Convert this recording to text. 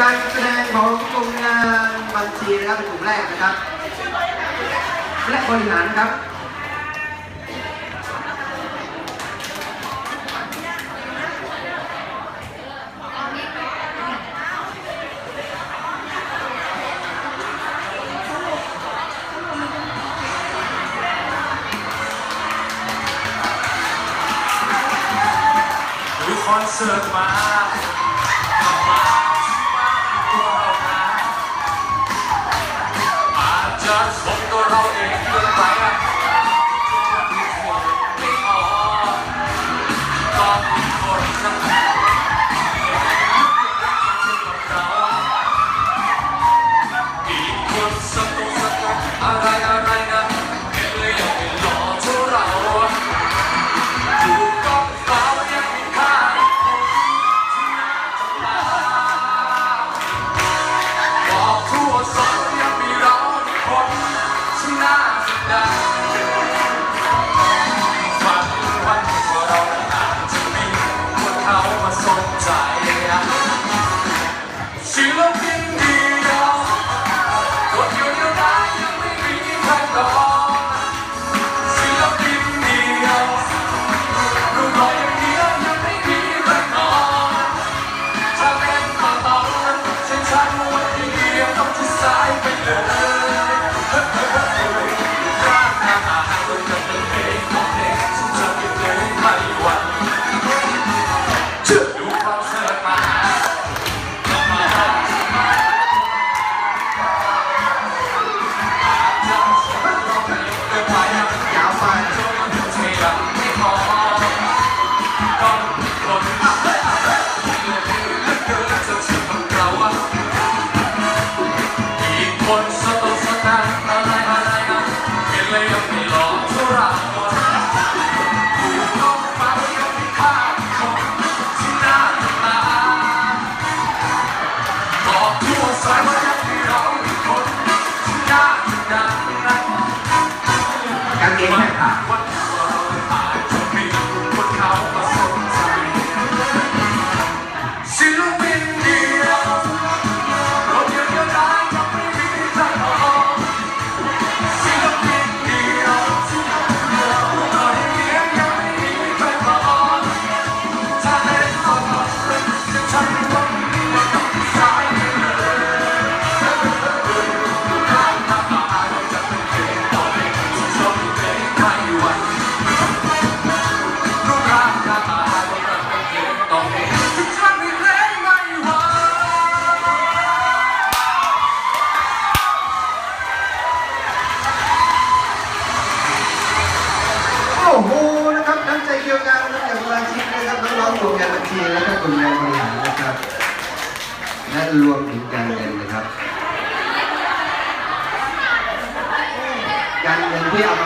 การแสดงของกลุ่มงานบัญชีนะครับเป็นกลุ่มแรกนะครับ และบริหารครับคอนเสิร์ตมา เราเองเกินไปอะีและก็กลุ่มงานบริหารนะครับ และรวมถึงการเงินนะครับ การเงินที่เอามา